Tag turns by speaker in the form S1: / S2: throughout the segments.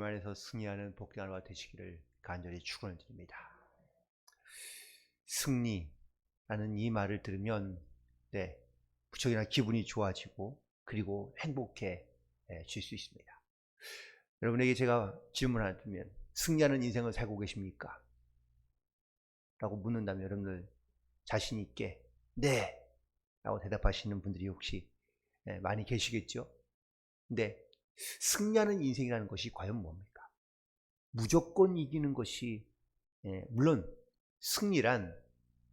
S1: 말에서 승리하는 복장과 되시기를 간절히 축원을 드립니다. 승리라는 이 말을 들으면 네 무척이나 기분이 좋아지고 그리고 행복해질 수 있습니다. 여러분에게 제가 질문 하나 드리면 승리하는 인생을 살고 계십니까? 라고 묻는다면 여러분들 자신 있게 네 라고 대답하시는 분들이 혹시 예, 많이 계시겠죠? 근데 승리하는 인생이라는 것이 과연 뭡니까? 무조건 이기는 것이 예, 물론 승리란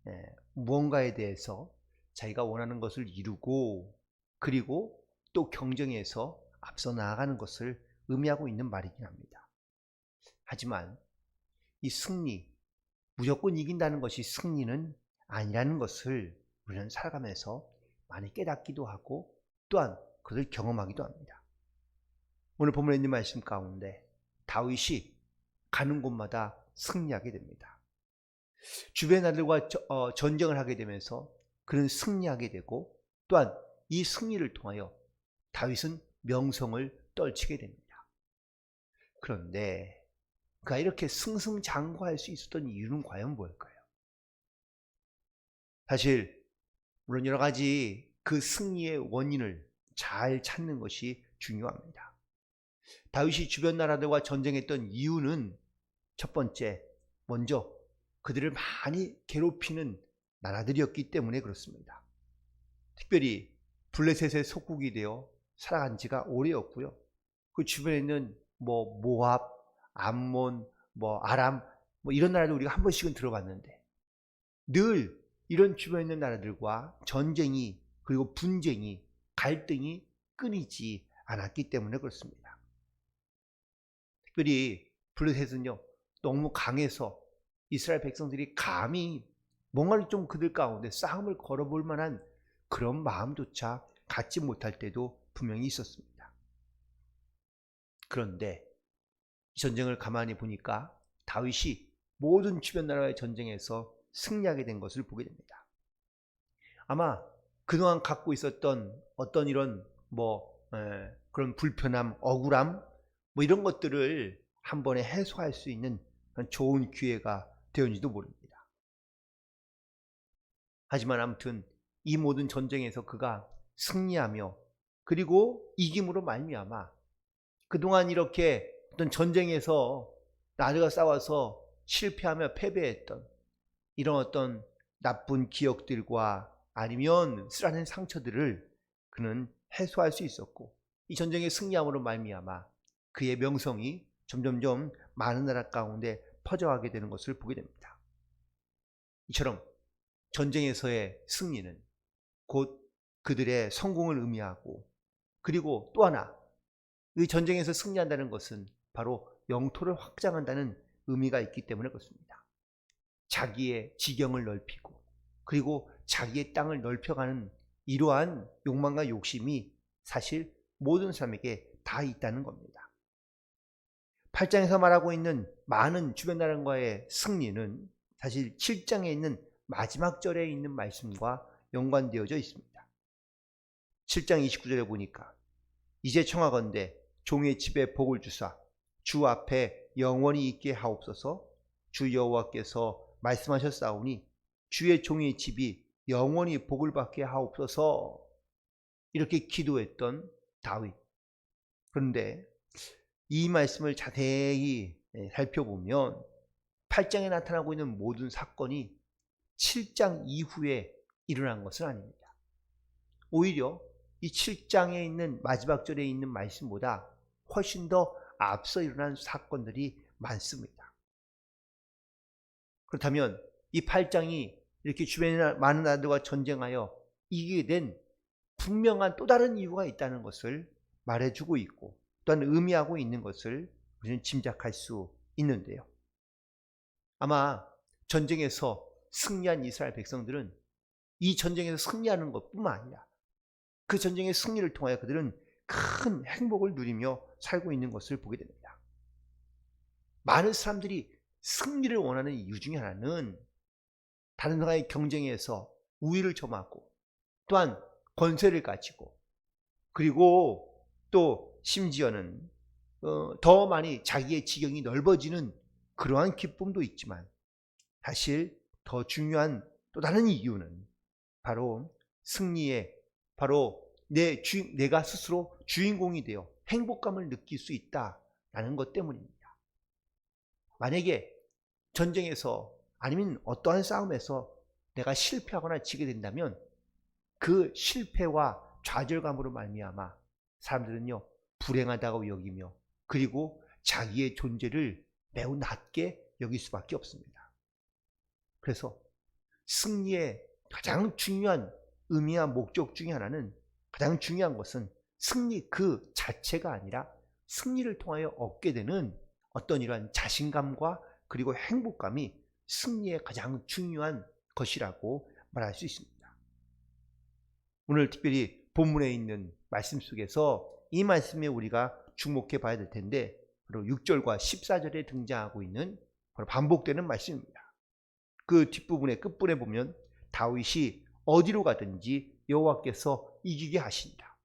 S1: 예, 무언가에 대해서 자기가 원하는 것을 이루고 그리고 또 경쟁에서 앞서 나아가는 것을 의미하고 있는 말이긴 합니다. 하지만 이 승리, 무조건 이긴다는 것이 승리는 아니라는 것을 우리는 살아가면서 많이 깨닫기도 하고 또한 그것을 경험하기도 합니다. 오늘 본문에 있는 말씀 가운데 다윗이 가는 곳마다 승리하게 됩니다. 주변 아들과 어, 전쟁을 하게 되면서 그는 승리하게 되고 또한 이 승리를 통하여 다윗은 명성을 떨치게 됩니다. 그런데 그가 이렇게 승승장구할 수 있었던 이유는 과연 뭘까요? 사실 물론 여러 가지 그 승리의 원인을 잘 찾는 것이 중요합니다. 다윗이 주변 나라들과 전쟁했던 이유는 첫 번째, 먼저 그들을 많이 괴롭히는 나라들이었기 때문에 그렇습니다. 특별히 블레셋의 속국이 되어 살아간 지가 오래였고요. 그 주변에 있는 뭐 모압, 암몬, 뭐 아람, 뭐 이런 나라도 우리가 한 번씩은 들어봤는데 늘 이런 주변에 있는 나라들과 전쟁이 그리고 분쟁이 갈등이 끊이지 않았기 때문에 그렇습니다. 특별히 블레셋은요 너무 강해서 이스라엘 백성들이 감히 뭔가를 좀 그들 가운데 싸움을 걸어볼 만한 그런 마음조차 갖지 못할 때도 분명히 있었습니다. 그런데 이 전쟁을 가만히 보니까 다윗이 모든 주변 나라의 전쟁에서 승리하게 된 것을 보게 됩니다. 아마 그동안 갖고 있었던 어떤 이런 뭐 에, 그런 불편함, 억울함 뭐 이런 것들을 한 번에 해소할 수 있는 좋은 기회가 되었는지도 모릅니다. 하지만 아무튼 이 모든 전쟁에서 그가 승리하며 그리고 이김으로 말미암아 그동안 이렇게 어떤 전쟁에서 나르가 싸워서 실패하며 패배했던 이런 어떤 나쁜 기억들과 아니면 쓰라는 상처들을 그는 해소할 수 있었고 이 전쟁의 승리함으로 말미암아 그의 명성이 점점점 많은 나라 가운데 퍼져가게 되는 것을 보게 됩니다. 이처럼 전쟁에서의 승리는 곧 그들의 성공을 의미하고 그리고 또 하나 이 전쟁에서 승리한다는 것은 바로 영토를 확장한다는 의미가 있기 때문에 그렇습니다. 자기의 지경을 넓히고 그리고 자기의 땅을 넓혀가는 이러한 욕망과 욕심이 사실 모든 사람에게 다 있다는 겁니다. 8장에서 말하고 있는 많은 주변 나라과의 승리는 사실 7장에 있는 마지막 절에 있는 말씀과 연관되어져 있습니다. 7장 29절에 보니까 이제 청하건대 종의 집에 복을 주사 주 앞에 영원히 있게 하옵소서 주 여호와께서 말씀하셨사오니 주의 종의 집이 영원히 복을 받게 하옵소서 이렇게 기도했던 다윗. 그런데 이 말씀을 자세히 살펴보면 8장에 나타나고 있는 모든 사건이 7장 이후에 일어난 것은 아닙니다. 오히려 이 7장에 있는 마지막 절에 있는 말씀보다 훨씬 더 앞서 일어난 사건들이 많습니다. 그렇다면 이 8장이 이렇게 주변에 많은 나라들과 전쟁하여 이기게 된 분명한 또 다른 이유가 있다는 것을 말해주고 있고 또한 의미하고 있는 것을 우리는 짐작할 수 있는데요. 아마 전쟁에서 승리한 이스라엘 백성들은 이 전쟁에서 승리하는 것뿐만 아니라 그 전쟁의 승리를 통하여 그들은 큰 행복을 누리며 살고 있는 것을 보게 됩니다. 많은 사람들이 승리를 원하는 이유 중에 하나는 다른 나라의 경쟁에서 우위를 점하고 또한 권세를 가지고 그리고 또 심지어는 어, 더 많이 자기의 지경이 넓어지는 그러한 기쁨도 있지만 사실 더 중요한 또 다른 이유는 바로 승리의 바로 내 주, 내가 스스로 주인공이 되어 행복감을 느낄 수 있다라는 것 때문입니다. 만약에 전쟁에서 아니면 어떠한 싸움에서 내가 실패하거나 지게 된다면 그 실패와 좌절감으로 말미암아 사람들은요 불행하다고 여기며 그리고 자기의 존재를 매우 낮게 여길 수밖에 없습니다. 그래서 승리의 가장 중요한 의미와 목적 중에 하나는 가장 중요한 것은 승리 그 자체가 아니라 승리를 통하여 얻게 되는 어떤 이러한 자신감과 그리고 행복감이 승리의 가장 중요한 것이라고 말할 수 있습니다. 오늘 특별히 본문에 있는 말씀 속에서 이 말씀에 우리가 주목해 봐야 될 텐데 바로 6절과 14절에 등장하고 있는 바로 반복되는 말씀입니다. 그 뒷부분의 끝부분에 보면 다윗이 어디로 가든지 여호와께서 이기게 하신다.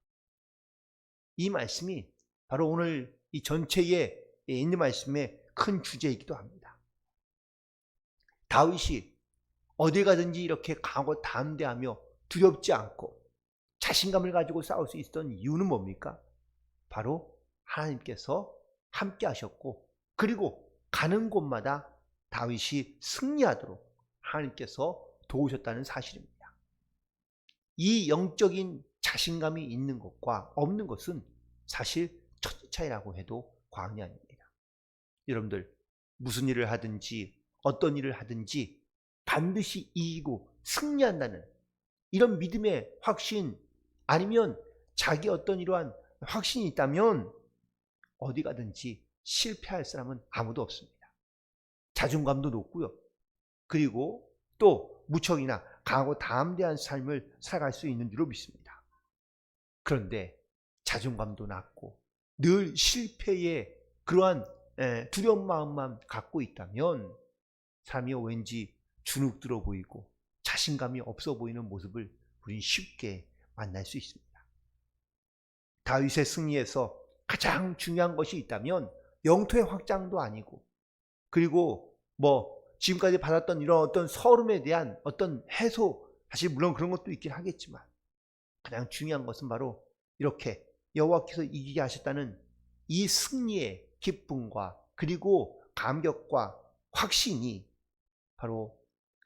S1: 이 말씀이 바로 오늘 이 전체에 있는 말씀의 큰 주제이기도 합니다. 다윗이 어디 가든지 이렇게 강하고 담대하며 두렵지 않고 자신감을 가지고 싸울 수 있었던 이유는 뭡니까? 바로 하나님께서 함께 하셨고 그리고 가는 곳마다 다윗이 승리하도록 하나님께서 도우셨다는 사실입니다. 이 영적인 자신감이 있는 것과 없는 것은 사실 첫 차이라고 해도 과언이 아닙니다. 여러분들 무슨 일을 하든지 어떤 일을 하든지 반드시 이기고 승리한다는 이런 믿음의 확신 아니면 자기 어떤 이러한 확신이 있다면 어디 가든지 실패할 사람은 아무도 없습니다. 자존감도 높고요. 그리고 또 무척이나 강하고 담대한 삶을 살아갈 수 있는 줄로 믿습니다. 그런데 자존감도 낮고 늘 실패의 그러한 두려운 마음만 갖고 있다면 삶이 왠지 주눅 들어 보이고 자신감이 없어 보이는 모습을 우리는 쉽게 만날 수 있습니다. 다윗의 승리에서 가장 중요한 것이 있다면 영토의 확장도 아니고 그리고 뭐 지금까지 받았던 이런 어떤 서름에 대한 어떤 해소 사실 물론 그런 것도 있긴 하겠지만 가장 중요한 것은 바로 이렇게 여호와께서 이기게 하셨다는 이 승리의 기쁨과 그리고 감격과 확신이 바로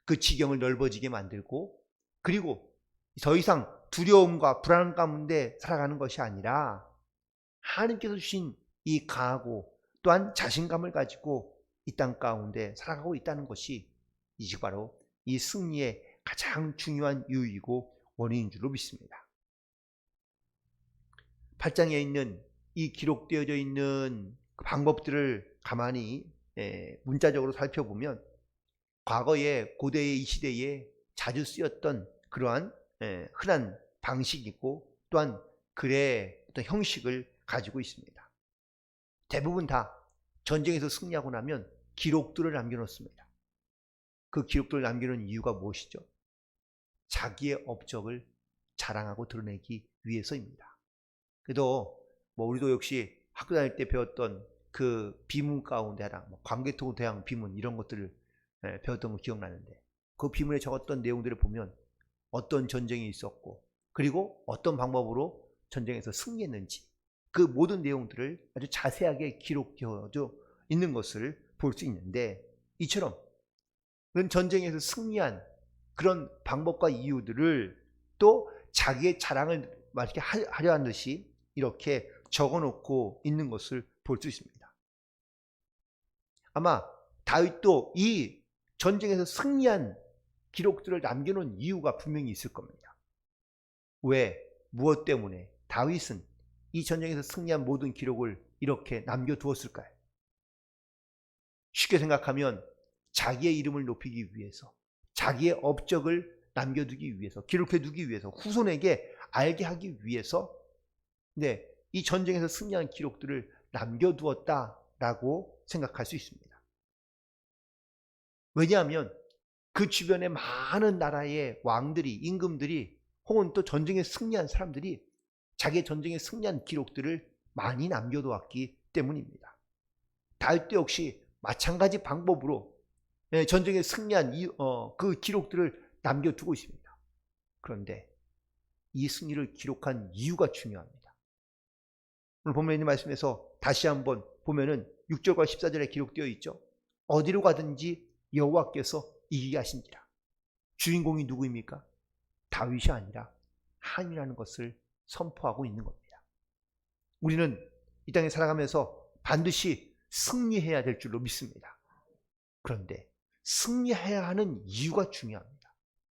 S1: 그 지경을 넓어지게 만들고 그리고 더 이상 두려움과 불안 가운데 살아가는 것이 아니라 하나님께서 주신 이 강하고 또한 자신감을 가지고 이 땅 가운데 살아가고 있다는 것이 이제 바로 이 승리의 가장 중요한 이유이고 원인인 줄로 믿습니다. 8장에 있는 이 기록되어져 있는 그 방법들을 가만히 문자적으로 살펴보면 과거의 고대의 이 시대에 자주 쓰였던 그러한 흔한 방식이고 또한 글의 어떤 형식을 가지고 있습니다. 대부분 다 전쟁에서 승리하고 나면 기록들을 남겨놓습니다. 그 기록들을 남기는 이유가 무엇이죠? 자기의 업적을 자랑하고 드러내기 위해서입니다. 그래도 뭐 우리도 역시 학교 다닐 때 배웠던 그 비문 가운데 하나, 뭐 광개토 대왕 비문 이런 것들을 배웠던 거 기억나는데 그 비문에 적었던 내용들을 보면 어떤 전쟁이 있었고 그리고 어떤 방법으로 전쟁에서 승리했는지 그 모든 내용들을 아주 자세하게 기록되어 있는 것을 볼 수 있는데 이처럼 전쟁에서 승리한 그런 방법과 이유들을 또 자기의 자랑을 이렇게 하려 한 듯이 이렇게 적어 놓고 있는 것을 볼 수 있습니다. 아마 다윗도 이 전쟁에서 승리한 기록들을 남겨놓은 이유가 분명히 있을 겁니다. 왜? 무엇 때문에? 다윗은 이 전쟁에서 승리한 모든 기록을 이렇게 남겨두었을까요? 쉽게 생각하면 자기의 이름을 높이기 위해서, 자기의 업적을 남겨두기 위해서, 기록해두기 위해서, 후손에게 알게 하기 위해서, 네, 이 전쟁에서 승리한 기록들을 남겨두었다라고 생각할 수 있습니다. 왜냐하면 그 주변에 많은 나라의 왕들이 임금들이 혹은 또 전쟁에 승리한 사람들이 자기의 전쟁에 승리한 기록들을 많이 남겨두었기 때문입니다. 다윗 때 역시 마찬가지 방법으로 예, 전쟁에 승리한 이, 어, 그 기록들을 남겨두고 있습니다. 그런데 이 승리를 기록한 이유가 중요합니다. 오늘 있는 말씀에서 다시 한번 보면은 6절과 14절에 기록되어 있죠. 어디로 가든지 여호와께서 이기게 하신지라. 주인공이 누구입니까? 다윗이 아니라 하나님이라는 것을 선포하고 있는 겁니다. 우리는 이 땅에 살아가면서 반드시 승리해야 될 줄로 믿습니다. 그런데 승리해야 하는 이유가 중요합니다.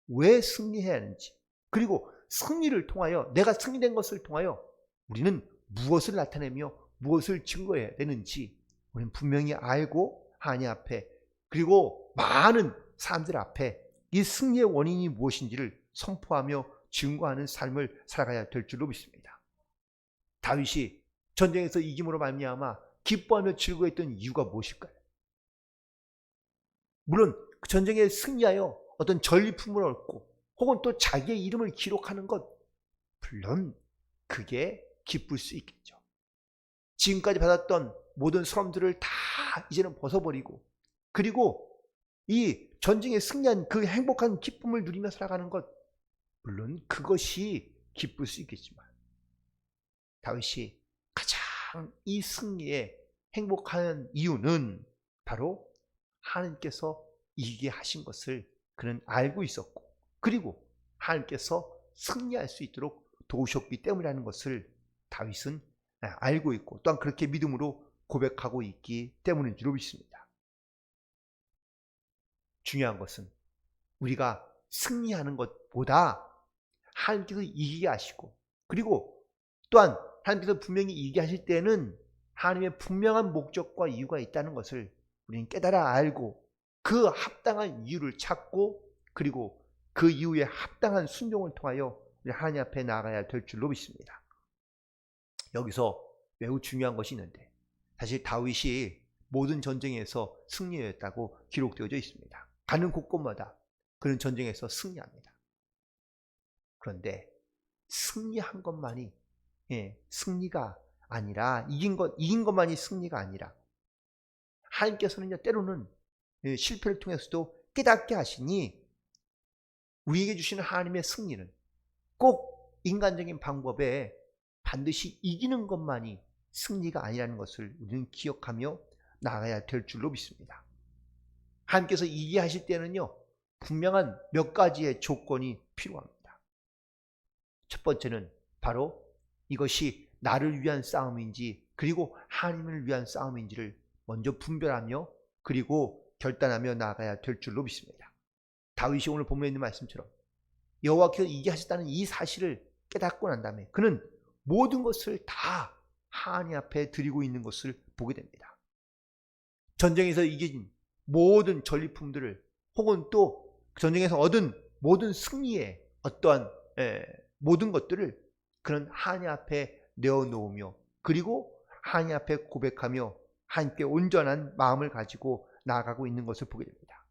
S1: 왜 승리해야 하는지, 그리고 승리를 통하여 내가 승리된 것을 통하여 우리는 무엇을 나타내며 무엇을 증거해야 되는지 우리는 분명히 알고 하나님 앞에 그리고 많은 사람들 앞에 이 승리의 원인이 무엇인지를 선포하며 증거하는 삶을 살아가야 될 줄로 믿습니다. 다윗이 전쟁에서 이김으로 말미암아 기뻐하며 즐거워했던 이유가 무엇일까요? 물론 그 전쟁에 승리하여 어떤 전리품을 얻고 혹은 또 자기의 이름을 기록하는 것 물론 그게 기쁠 수 있겠죠. 지금까지 받았던 모든 수험들을 다 이제는 벗어버리고 그리고 이 전쟁에 승리한 그 행복한 기쁨을 누리며 살아가는 것 물론 그것이 기쁠 수 있겠지만 다윗이 가장 이 승리에 행복한 이유는 바로 하나님께서 이기게 하신 것을 그는 알고 있었고 그리고 하나님께서 승리할 수 있도록 도우셨기 때문이라는 것을 다윗은 알고 있고 또한 그렇게 믿음으로 고백하고 있기 때문인 줄 믿습니다. 중요한 것은 우리가 승리하는 것보다 하나님께서 이기게 하시고 그리고 또한 하나님께서 분명히 이기게 하실 때는 하나님의 분명한 목적과 이유가 있다는 것을 우리는 깨달아 알고 그 합당한 이유를 찾고 그리고 그 이유에 합당한 순종을 통하여 하나님 앞에 나아가야 될 줄로 믿습니다. 여기서 매우 중요한 것이 있는데 사실 다윗이 모든 전쟁에서 승리했다고 기록되어져 있습니다. 가는 곳곳마다 그는 전쟁에서 승리합니다. 그런데 승리한 것만이 예, 승리가 아니라 이긴 것 이긴 것만이 승리가 아니라 하나님께서는요 때로는 예, 실패를 통해서도 깨닫게 하시니 우리에게 주시는 하나님의 승리는 꼭 인간적인 방법에 반드시 이기는 것만이 승리가 아니라는 것을 우리는 기억하며 나가야 될 줄로 믿습니다. 하나님께서 이기게 하실 때는요 분명한 몇 가지의 조건이 필요합니다. 첫 번째는 바로 이것이 나를 위한 싸움인지 그리고 하나님을 위한 싸움인지를 먼저 분별하며 그리고 결단하며 나아가야 될 줄로 믿습니다. 다윗이 오늘 본문에 있는 말씀처럼 여호와께서 이게 하셨다는 이 사실을 깨닫고 난 다음에 그는 모든 것을 다 하나님 앞에 드리고 있는 것을 보게 됩니다. 전쟁에서 이긴 모든 전리품들을 혹은 또 전쟁에서 얻은 모든 승리의 어떠한 에, 모든 것들을 그는 하나님 앞에 내어놓으며 그리고 하나님 앞에 고백하며 하나님께 온전한 마음을 가지고 나아가고 있는 것을 보게 됩니다.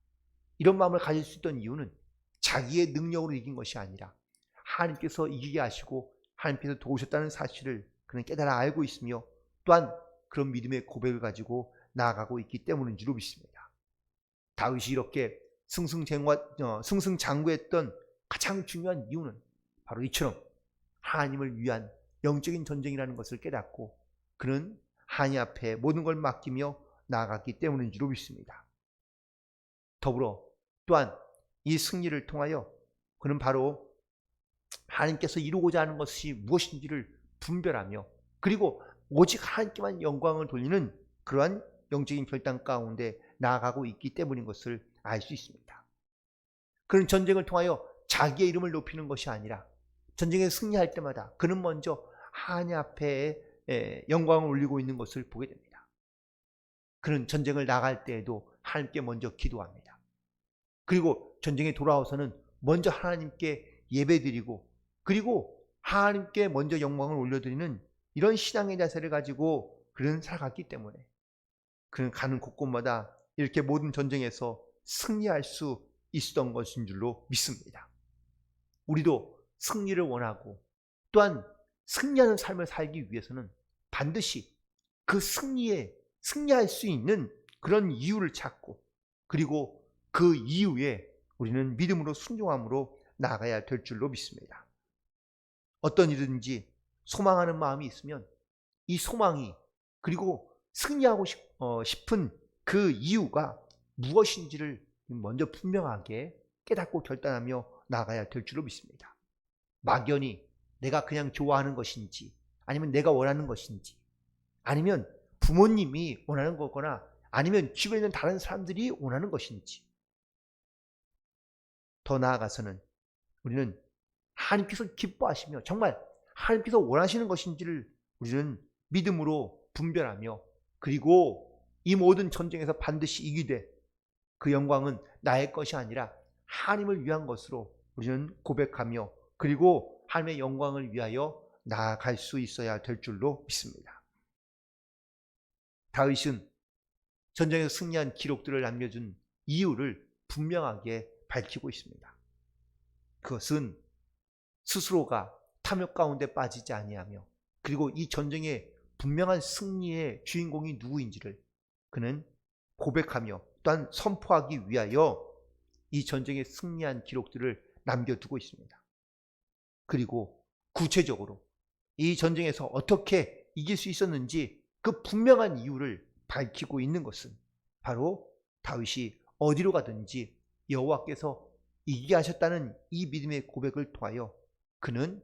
S1: 이런 마음을 가질 수 있던 이유는 자기의 능력으로 이긴 것이 아니라 하나님께서 이기게 하시고 하나님께서 도우셨다는 사실을 그는 깨달아 알고 있으며 또한 그런 믿음의 고백을 가지고 나아가고 있기 때문인 줄로 믿습니다. 다윗이 이렇게 어, 승승장구했던 가장 중요한 이유는 바로 이처럼 하나님을 위한 영적인 전쟁이라는 것을 깨닫고 그는 하나님 앞에 모든 걸 맡기며 나아갔기 때문인 줄로 믿습니다. 더불어 또한 이 승리를 통하여 그는 바로 하나님께서 이루고자 하는 것이 무엇인지를 분별하며 그리고 오직 하나님께만 영광을 돌리는 그러한 영적인 결단 가운데 나아가고 있기 때문인 것을 알 수 있습니다. 그런 전쟁을 통하여 자기의 이름을 높이는 것이 아니라 전쟁에 승리할 때마다 그는 먼저 하나님 앞에 영광을 올리고 있는 것을 보게 됩니다. 그는 전쟁을 나갈 때에도 하나님께 먼저 기도합니다. 그리고 전쟁에 돌아와서는 먼저 하나님께 예배드리고 그리고 하나님께 먼저 영광을 올려드리는 이런 신앙의 자세를 가지고 그는 살아갔기 때문에 그는 가는 곳곳마다 이렇게 모든 전쟁에서 승리할 수 있었던 것인 줄로 믿습니다. 우리도 승리를 원하고 또한 승리하는 삶을 살기 위해서는 반드시 그 승리에 승리할 수 있는 그런 이유를 찾고 그리고 그 이후에 우리는 믿음으로 순종함으로 나아가야 될 줄로 믿습니다. 어떤 일이든지 소망하는 마음이 있으면 이 소망이 그리고 승리하고 싶, 어, 싶은 그 이유가 무엇인지를 먼저 분명하게 깨닫고 결단하며 나가야 될 줄로 믿습니다. 막연히 내가 그냥 좋아하는 것인지 아니면 내가 원하는 것인지 아니면 부모님이 원하는 거거나 아니면 주변에 있는 다른 사람들이 원하는 것인지 더 나아가서는 우리는 하나님께서 기뻐하시며 정말 하나님께서 원하시는 것인지를 우리는 믿음으로 분별하며 그리고 이 모든 전쟁에서 반드시 이기되 그 영광은 나의 것이 아니라 하나님을 위한 것으로 우리는 고백하며 그리고 하나님의 영광을 위하여 나아갈 수 있어야 될 줄로 믿습니다. 다윗은 전쟁에서 승리한 기록들을 남겨준 이유를 분명하게 밝히고 있습니다. 그것은 스스로가 탐욕 가운데 빠지지 아니하며 그리고 이 전쟁의 분명한 승리의 주인공이 누구인지를 그는 고백하며 또한 선포하기 위하여 이 전쟁에 승리한 기록들을 남겨두고 있습니다. 그리고 구체적으로 이 전쟁에서 어떻게 이길 수 있었는지 그 분명한 이유를 밝히고 있는 것은 바로 다윗이 어디로 가든지 여호와께서 이기게 하셨다는 이 믿음의 고백을 통하여 그는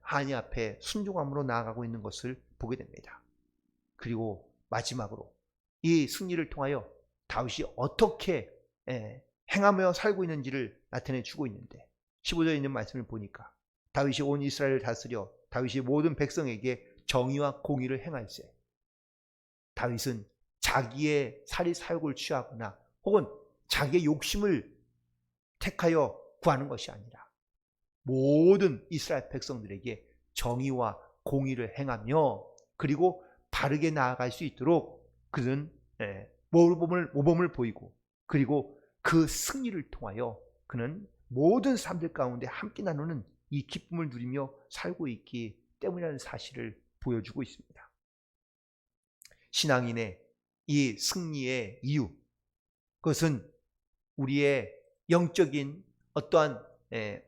S1: 하나님 앞에 순종함으로 나아가고 있는 것을 보게 됩니다. 그리고 마지막으로 이 승리를 통하여 다윗이 어떻게 행하며 살고 있는지를 나타내 주고 있는데 15절에 있는 말씀을 보니까 다윗이 온 이스라엘을 다스려 다윗이 모든 백성에게 정의와 공의를 행할세. 다윗은 자기의 살이 사욕을 취하거나 혹은 자기의 욕심을 택하여 구하는 것이 아니라 모든 이스라엘 백성들에게 정의와 공의를 행하며 그리고 바르게 나아갈 수 있도록 그는 모범을, 모범을 보이고 그리고 그 승리를 통하여 그는 모든 사람들 가운데 함께 나누는 이 기쁨을 누리며 살고 있기 때문이라는 사실을 보여주고 있습니다. 신앙인의 이 승리의 이유, 그것은 우리의 영적인 어떠한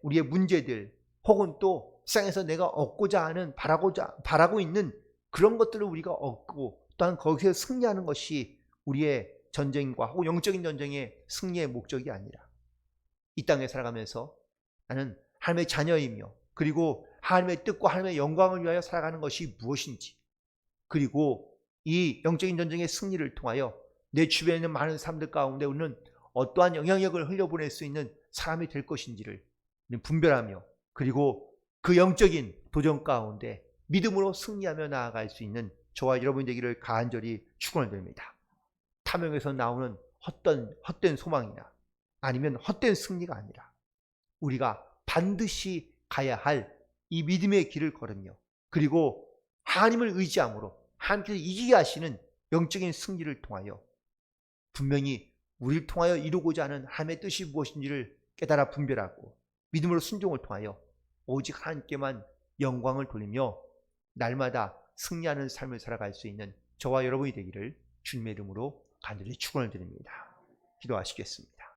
S1: 우리의 문제들 혹은 또 세상에서 내가 얻고자 하는 바라고자 바라고 있는 그런 것들을 우리가 얻고 또한 거기서 승리하는 것이 우리의 전쟁과 혹은 영적인 전쟁의 승리의 목적이 아니라 이 땅에 살아가면서 나는 하나님의 자녀이며 그리고 하나님의 뜻과 하나님의 영광을 위하여 살아가는 것이 무엇인지 그리고 이 영적인 전쟁의 승리를 통하여 내 주변에 있는 많은 사람들 가운데 우리는 어떠한 영향력을 흘려보낼 수 있는 사람이 될 것인지를 분별하며 그리고 그 영적인 도전 가운데 믿음으로 승리하며 나아갈 수 있는 저와 여러분이 되기를 간절히 축원드립니다. 탐욕에서 나오는 헛된, 헛된 소망이나 아니면 헛된 승리가 아니라 우리가 반드시 가야 할 이 믿음의 길을 걸으며 그리고 하나님을 의지함으로 하나님께서 이기게 하시는 영적인 승리를 통하여 분명히 우리를 통하여 이루고자 하는 하나님의 뜻이 무엇인지를 깨달아 분별하고 믿음으로 순종을 통하여 오직 하나님께만 영광을 돌리며 날마다 승리하는 삶을 살아갈 수 있는 저와 여러분이 되기를 주님의 이름으로 간절히 축원을 드립니다. 기도하시겠습니다.